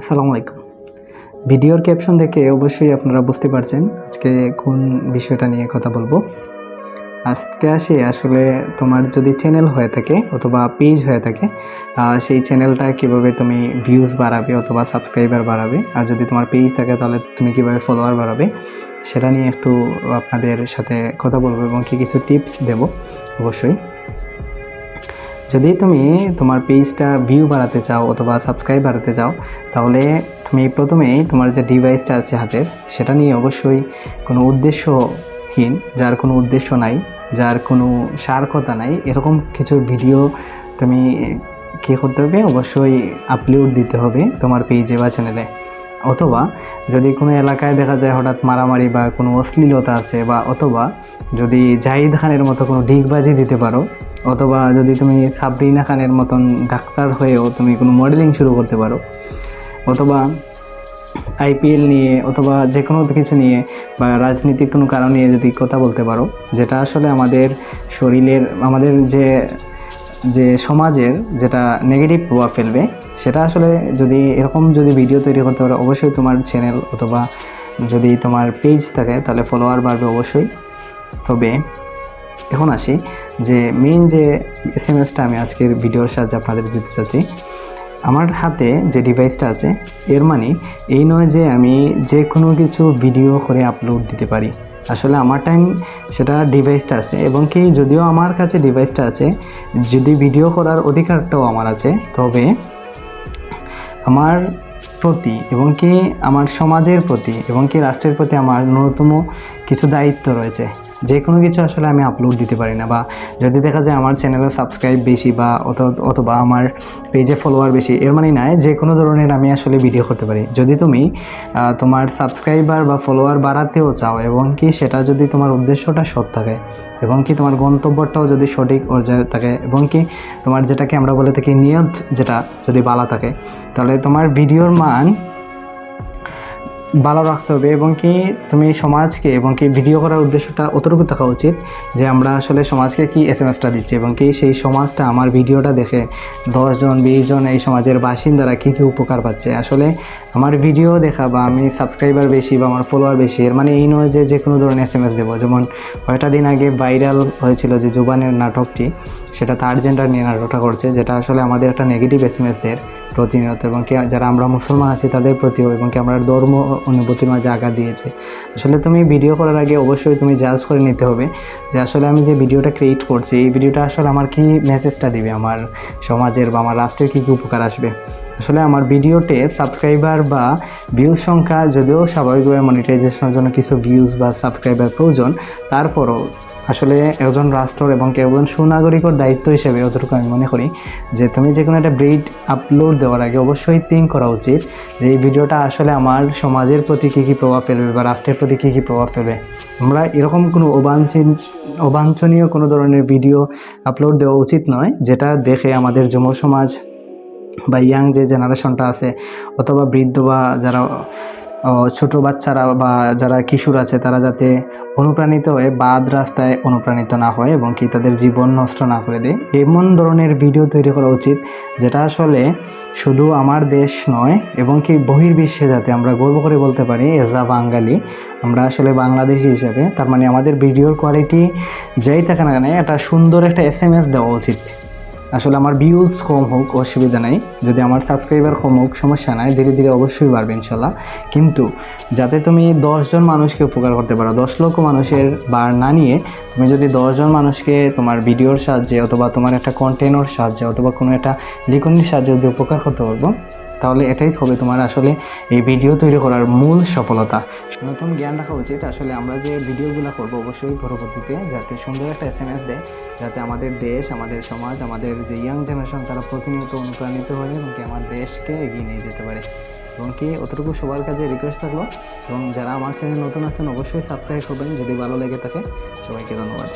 আসসালামু আলাইকুম। ভিডিওর ক্যাপশন দেখে অবশ্যই আপনারা বুঝতে পারছেন আজকে কোন বিষয়টা নিয়ে কথা বলব। আজকে আসি আসলে তোমার যদি চ্যানেল হয়ে থাকে অথবা পেজ হয়ে থাকে সেই চ্যানেলটা কীভাবে তুমি ভিউজ বাড়াবে অথবা সাবস্ক্রাইবার বাড়াবে, আর যদি তোমার পেজ থাকে তাহলে তুমি কীভাবে ফলোয়ার বাড়াবে, সেটা নিয়ে একটু আপনাদের সাথে কথা বলব এবং কি কিছু টিপস দেব অবশ্যই। যদি তুমি তোমার পেজটা ভিউ বাড়াতে চাও অথবা সাবস্ক্রাইব বাড়াতে চাও, তাহলে তুমি প্রথমেই তোমার যে ডিভাইসটা আছে হাতের, সেটা নিয়ে অবশ্যই কোনো উদ্দেশ্যহীন, যার কোনো উদ্দেশ্য নাই, যার কোনো সারকতা নাই, এরকম কিছু ভিডিও তুমি কী করতে হবে? অবশ্যই আপলোড দিতে হবে তোমার পেজে বা চ্যানেলে অথবা যদি কোনো এলাকায় দেখা যায় হঠাৎ মারামারি বা কোনো অশ্লীলতা আছে বা অথবা যদি জাহিদ খানের মতো কোনো ডিগবাজি দিতে পারো অথবা যদি তুমি সাবরিনা খানের মতন ডাক্তার হয়েও তুমি কোনো মডেলিং শুরু করতে পারো, অথবা আইপিএল নিয়ে অথবা যে কোনো কিছু নিয়ে বা রাজনীতির কোনো কারণ নিয়ে যদি কথা বলতে পারো, যেটা আসলে আমাদের শরীরের, আমাদের যে যে সমাজের যেটা নেগেটিভ প্রভাব ফেলবে, সেটা আসলে যদি এরকম যদি ভিডিও তৈরি করতে পারো, অবশ্যই তোমার চ্যানেল অথবা যদি তোমার পেজ থাকে, তাহলে ফলোয়ার বাড়বে অবশ্যই। তবে এখন আসি যে মেইন যে এস এম এসটা আমি আজকের ভিডিওর সাহায্যে আপনাদের দিতে চাচ্ছি, আমার হাতে যে ডিভাইসটা আছে, এর মানে এই নয় যে আমি যে কোনো কিছু ভিডিও করে আপলোড দিতে পারি। আসলে আমার টাইম সেটা ডিভাইসটা আছে এবং কি যদিও আমার কাছে ডিভাইসটা আছে, যদি ভিডিও করার অধিকারটাও আমার আছে, তবে আমার প্রতি এবং কি আমার সমাজের প্রতি এবং কি রাষ্ট্রের প্রতি আমার ন্যূনতম কিছু দায়িত্ব রয়েছে। যে কোনো কিছু আসলে আমি আপলোড দিতে পারি না বা যদি দেখা যায় আমার চ্যানেলে সাবস্ক্রাইব বেশি বা অথ- অথবা আমার পেজে ফলোয়ার বেশি, এর মানে নয় যে কোনো ধরনের আমি আসলে ভিডিও করতে পারি। যদি তুমি তোমার সাবস্ক্রাইবার বা ফলোয়ার বাড়াতেও চাও এবং কি সেটা যদি তোমার উদ্দেশ্যটা সৎ থাকে এবং কি তোমার গন্তব্যটাও যদি সঠিক পর্যায়ে থাকে এবং কি তোমার যেটাকে আমরা বলে থাকি নিয়ত যেটা যদি বালা থাকে, তাহলে তোমার ভিডিওর মান ভালো রাখতে হবে এবং কি তুমি সমাজকে এবং কি ভিডিও করার উদ্দেশ্যটা অতটুকু থাকা উচিত যে আমরা আসলে সমাজকে কি এস এম এসটা দিচ্ছি এবং কি সেই সমাজটা আমার ভিডিওটা দেখে দশজন বিশ জন এই সমাজের বাসিন্দারা কী কী উপকার পাচ্ছে। আসলে আমার ভিডিও দেখা বা আমি সাবস্ক্রাইবার বেশি বা আমার ফলোয়ার বেশি, এর মানে এই নয় যে যে কোনো ধরনের এস এম এস দেবো। যেমন কয়েকটা দিন আগে ভাইরাল হয়েছিল যে জুবানের নাটকটি সেটা থার্ড জেন্ডার নিয়ে নাটকটা করছে, যেটা আসলে আমাদের একটা নেগেটিভ এস এম এস প্রতিনিয়ত এবং কি যারা আমরা মুসলমান আছি তাদের প্রতিও এবং কি আমরা ধর্ম অনুভূতির মাঝে আঘাত দিয়েছে। আসলে তুমি ভিডিও করার আগে অবশ্যই তুমি জাজ করে নিতে হবে যে আসলে আমি যে ভিডিওটা ক্রিয়েট করছি, এই ভিডিওটা আসলে আমার কি মেসেজটা দিবে আমার সমাজের বা আমার রাষ্ট্রের কী কী উপকার আসবে। আসলে আমার ভিডিওতে সাবস্ক্রাইবার বা ভিউজ সংখ্যা যদিও স্বাভাবিকভাবে মনিটাইজেশনের জন্য কিছু ভিউজ বা সাবস্ক্রাইবার প্রয়োজন, তারপরও আসলে একজন রাষ্ট্র এবং একজন সুনাগরিকর দায়িত্ব হিসেবে অতটুকু আমি মনে করি যে তুমি যে কোনো একটা ব্রিড আপলোড দেওয়ার আগে অবশ্যই থিঙ্ক করা উচিত যে এই ভিডিওটা আসলে আমার সমাজের প্রতি কী কী প্রভাব ফেলবে বা রাষ্ট্রের প্রতি কী কী প্রভাব ফেলবে। আমরা এরকম কোনো অবাঞ্ছিন, অবাঞ্ছনীয় কোনো ধরনের ভিডিও আপলোড দেওয়া উচিত নয়, যেটা দেখে আমাদের যুব সমাজ বা ইয়াং যে জেনারেশনটা আছে, অথবা বৃদ্ধ বা যারা ছোট বাচ্চারা বা যারা কিশোর আছে, তারা যাতে অনুপ্রাণিত হয়ে বাদ রাস্তায় অনুপ্রাণিত না হয় এবং কি তাদের জীবন নষ্ট না করে দেয়। এমন ধরনের ভিডিও তৈরি করা উচিত, যেটা আসলে শুধু আমার দেশ নয়, এবং কি বহির্বিশ্বে যাতে আমরা গর্ব করে বলতে পারি এজ আ বাঙালি, আমরা আসলে বাংলাদেশি হিসেবে, তার মানে আমাদের ভিডিওর কোয়ালিটি যেই থাকে না কেন, একটা সুন্দর একটা এস এম এস দেওয়া উচিত। আসলে আমার ভিউজ কম হোক, অসুবিধা নাই। যদি আমার সাবস্ক্রাইবার কম হোক, সমস্যা নাই। ধীরে ধীরে অবশ্যই বাড়বে ইনশাল্লাহ। কিন্তু যাতে তুমি দশজন মানুষকে উপকার করতে পারো, দশ লক্ষ মানুষের বার না নিয়ে তুমি যদি দশজন মানুষকে তোমার ভিডিওর সাহায্যে অথবা তোমার একটা কন্টেন্টর সাহায্যে অথবা কোনো একটা লিখনির সাহায্যে যদি উপকার করতে পারব তাহলে এটাই হবে তোমার আসলে এই ভিডিও তৈরি করার মূল সফলতা। নতুন জ্ঞান রাখা উচিত। আসলে আমরা যে ভিডিওগুলো করব অবশ্যই পরবর্তীতে যাতে সুন্দর একটা এস এম এস দেয়, যাতে আমাদের দেশ, আমাদের সমাজ, আমাদের যে ইয়াং জেনারেশন তারা প্রতিনিয়ত অনুপ্রাণিত হয় এবং কি আমার দেশকে এগিয়ে নিয়ে যেতে পারে। এবং কি অতটুকু সবার কাছে রিকোয়েস্ট থাকল। এবং যারা আমার চ্যানেল নতুন আছেন, অবশ্যই সাবস্ক্রাইব করবেন। যদি ভালো লেগে থাকে, সবাইকে ধন্যবাদ।